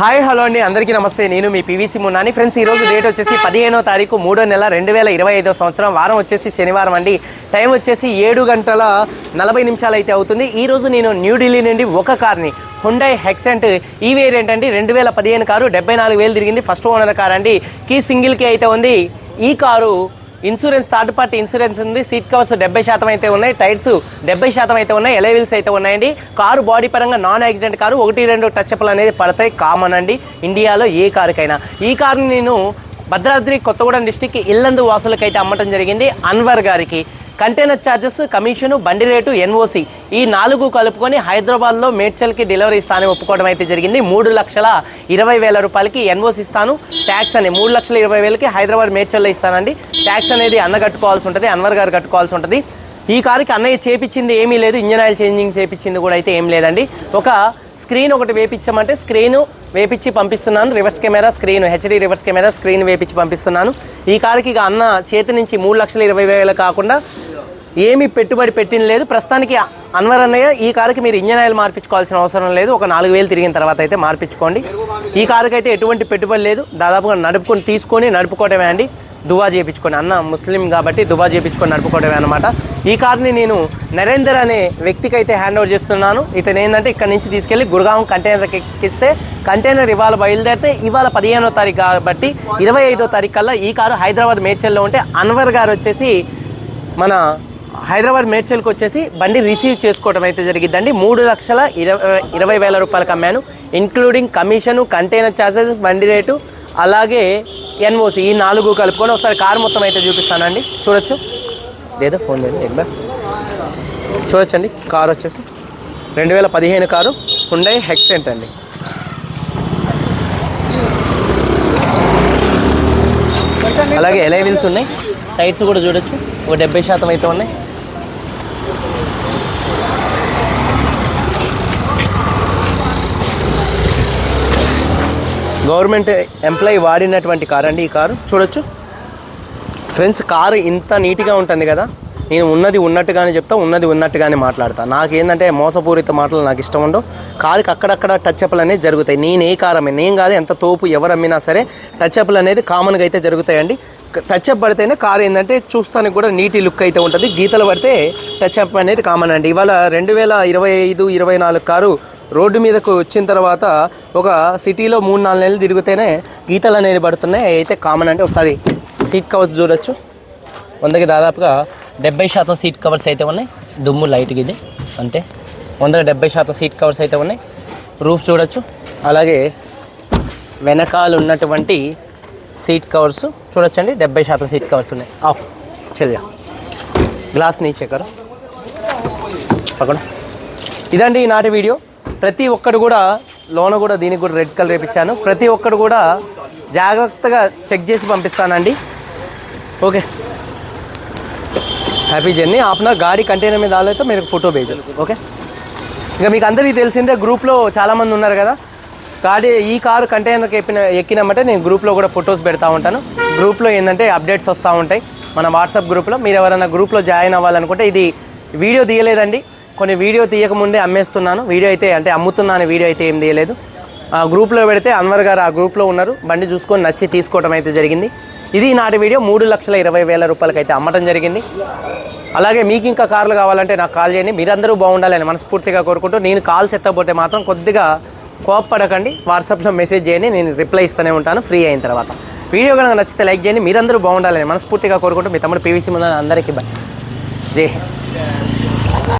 Hi hello అండి. అందరికీ నమస్తే. నేను మీ పీవీసీ మున్నాని. ఫ్రెండ్స్ ఈరోజు డేట్ వచ్చేసి పదిహేనో తారీఖు మూడో నెల రెండు వేల ఇరవై ఐదో సంవత్సరం. వారం వచ్చేసి శనివారం అండి. టైం వచ్చేసి ఏడు గంటల నలభై నిమిషాలు అయితే అవుతుంది. ఈరోజు నేను న్యూఢిల్లీ నుండి ఒక కార్ని హుండై హెక్సెంట్ ఈ వేరియంట్ అండి. రెండు వేల పదిహేను కారు డెబ్బై నాలుగు వేలు తిరిగింది. ఫస్ట్ ఓనర్ కార్ అండి. కీ సింగిల్కి అయితే ఉంది. ఈ car insurance third party insurance ఉంది. సీట్ కవర్స్ డెబ్బై శాతం అయితే ఉన్నాయి. టైర్స్ డెబ్బై శాతం అయితే ఉన్నాయి. ఎలైవిల్స్ అయితే ఉన్నాయండి. కారు బాడీ పరంగా నాన్ యాక్సిడెంట్ కారు ఒకటి రెండు టచ్ప్లు అనేది పడతాయి. కామన్ అండి. ఇండియాలో ఏ కారుకైనా. ఈ కారుని నేను భద్రాద్రి కొత్తగూడెం డిస్టిక్ ఇల్లందు వాసులకైతే అమ్మటం జరిగింది. అన్వర్ గారికి. కంటైనర్ ఛార్జెస్ కమిషను బండి రేటు ఎన్ఓసి ఈ నాలుగు కలుపుకొని హైదరాబాద్లో మేడ్చల్కి డెలివరీ ఇస్తానని ఒప్పుకోవడం అయితే జరిగింది. మూడు లక్షల ఇరవై వేల రూపాయలకి ఎన్ఓసి ఇస్తాను. ట్యాక్స్ అని మూడు లక్షల ఇరవై వేలకి హైదరాబాద్ మేడ్చల్లో ఇస్తానండి. ట్యాక్స్ అనేది అన్న కట్టుకోవాల్సి ఉంటుంది అన్వర్ గారు కట్టుకోవాల్సి ఉంటుంది. ఈ కారుకి అన్నయ్య చేపించింది ఏమీ లేదు ఇంజన్ ఆయిల్ చేంజింగ్ చేపించింది కూడా అయితే ఏం లేదండి. ఒక స్క్రీన్ ఒకటి వేపించమంటే స్క్రీన్ వేపించి పంపిస్తున్నాను. Reverse camera screen HD reverse camera screen వేపించి పంపిస్తున్నాను. ఈ కారుకి ఇక అన్న చేతి నుంచి మూడు లక్షల ఇరవై వేలు కాకుండా ఏమీ పెట్టుబడి పెట్టిన లేదు. ప్రస్తుతానికి అన్వర్ అన్నయ్య ఈ కారుకి మీరు ఇంజన్ ఆయిల్ మార్పించుకోవాల్సిన అవసరం లేదు. ఒక నాలుగు వేలు తిరిగిన తర్వాత అయితే మార్పించుకోండి. ఈ కారుకి అయితే ఎటువంటి పెట్టుబడి లేదు. దాదాపుగా నడుపుకొని తీసుకొని నడుపుకోవటమే అండి. దువా చేయించుకొని అన్న ముస్లిం కాబట్టి దువా చేయించుకొని నడుపుకోవడమే అనమాట ఈ కార్ని నేను నరేందర్ అనే వ్యక్తికి అయితే హ్యాండ్ ఓవర్ చేస్తున్నాను. ఇతను ఏంటంటే ఇక్కడ నుంచి తీసుకెళ్ళి గురుగాం కంటైనర్కి ఎక్కిస్తే కంటైనర్ ఇవాళ బయలుదేరితే ఇవాళ పదిహేనో తారీఖు కాబట్టి ఇరవై ఐదో తారీఖు కల్లా ఈ కారు హైదరాబాద్ మేడ్చల్లో ఉంటే అన్వర్ గారు వచ్చేసి మన హైదరాబాద్ మేడ్చల్కి వచ్చేసి బండి రిసీవ్ చేసుకోవడం అయితే జరిగిందండి మూడు లక్షల ఇరవై ఇరవై వేల రూపాయలకు అమ్మాను ఇంక్లూడింగ్ కమిషను కంటైనర్ ఛార్జెస్ బండి రేటు అలాగే ఎన్ఓసి ఈ నాలుగు కలుపుకొని ఒకసారి కారు మొత్తం అయితే చూపిస్తానండి. చూడొచ్చు. లేదా ఫోన్ లేదు ఎగ్బా చూడొచ్చండి. కారు వచ్చేసి రెండు వేల పదిహేను కారు హుండై హెక్సెంట్ అండి. అలాగే ఎలై ఉన్నాయి. టైర్స్ కూడా చూడొచ్చు. ఒక డెబ్బై శాతం అయితే ఉన్నాయి. గవర్నమెంట్ ఎంప్లాయీ వాడినటువంటి కార్ అండి ఈ కారు. చూడొచ్చు. ఫ్రెండ్స్ కారు ఇంత నీట్గా ఉంటుంది కదా. నేను ఉన్నది ఉన్నట్టుగానే చెప్తా ఉన్నది ఉన్నట్టుగానే మాట్లాడతా. నాకేంటంటే మోసపూరిత మాటలు నాకు ఇష్టం ఉండవు. కారుకి అక్కడక్కడ టచ్అప్లు అనేది జరుగుతాయి. నేను ఏ కారు అమ్మే నేను కాదు ఎంత తోపు ఎవరు అమ్మినా సరే టచ్అప్లు అనేది కామన్గా అయితే జరుగుతాయండి. టచ్అప్ పడితేనే కారు ఏంటంటే చూస్తానికి కూడా నీటి లుక్ అయితే ఉంటుంది. గీతలు పడితే టచ్అప్ అనేది కామన్ అండి. ఇవాళ రెండు వేల ఇరవై ఐదు ఇరవై నాలుగు కారు రోడ్డు మీదకు వచ్చిన తర్వాత ఒక సిటీలో మూడు నాలుగు నెలలు తిరిగితేనే గీతలు అనేవి పడుతున్నాయి. అయితే కామన్ అంటే ఒకసారి సీట్ కవర్స్ చూడొచ్చు. వందకి దాదాపుగా డెబ్బై శాతం సీట్ కవర్స్ అయితే ఉన్నాయి. దుమ్ము లైట్గా ఇది అంతే. వందకి డెబ్బై శాతం సీట్ కవర్స్ అయితే ఉన్నాయి. రూఫ్ చూడొచ్చు. అలాగే వెనకాల ఉన్నటువంటి సీట్ కవర్స్ చూడొచ్చండి. డెబ్బై శాతం సీట్ కవర్స్ ఉన్నాయి. ఆఫ్ చెల్లిగా గ్లాస్ నీచే కరు పక్కన. ఇదండి ఈనాటి వీడియో. ప్రతి ఒక్కడు కూడా లోన కూడా దీనికి కూడా రెడ్ కలర్ వేయించాను ప్రతి ఒక్కడు కూడా జాగ్రత్తగా చెక్ చేసి పంపిస్తానండి. ఓకే. Happy journey. ఆప్నా గాడి కంటైనర్ మీద ఆలోచితే మీరు ఫోటో भेजो ఓకే. ఇక మీకు అందరికీ తెలిసిందే గ్రూప్లో చాలామంది ఉన్నారు కదా. గాడి ఈ కారు కంటైనర్కి ఎక్కిన ఎక్కినామంటే నేను గ్రూప్లో కూడా ఫొటోస్ పెడతా ఉంటాను. గ్రూప్లో ఏంటంటే అప్డేట్స్ వస్తూ ఉంటాయి. మన వాట్సాప్ గ్రూప్లో. మీరు ఎవరైనా గ్రూప్లో జాయిన్ అవ్వాలనుకుంటే ఇది వీడియో తీయలేదండి. కొన్ని వీడియో తీయకముందే అమ్మేస్తున్నాను. వీడియో అయితే అంటే అమ్ముతున్నాను వీడియో అయితే ఏం తీయలేదు. ఆ గ్రూప్లో పెడితే అన్వర్ గారు ఆ గ్రూప్లో ఉన్నారు. బండి చూసుకొని నచ్చి తీసుకోవడం అయితే జరిగింది. ఇది నాటి వీడియో మూడు లక్షల ఇరవై వేల రూపాయలకి అయితే అమ్మటం జరిగింది. అలాగే మీకు ఇంకా కార్లు కావాలంటే నాకు కాల్ చేయండి. మీరందరూ బాగుండాలని మనస్ఫూర్తిగా కోరుకుంటూ నేను కాల్స్ ఎత్తకపోతే మాత్రం కొద్దిగా కోప్పడకండి. వాట్సాప్లో మెసేజ్ చేయండి. నేను రిప్లై ఇస్తూనే ఉంటాను. ఫ్రీ అయిన తర్వాత. వీడియో కనుక నచ్చితే లైక్ చేయండి. మీరందరూ బాగుండాలని మనస్ఫూర్తిగా కోరుకుంటూ మీ తమ్ముడు పీవీసీ ముందు అందరికీ బాయ్ జై హింద్.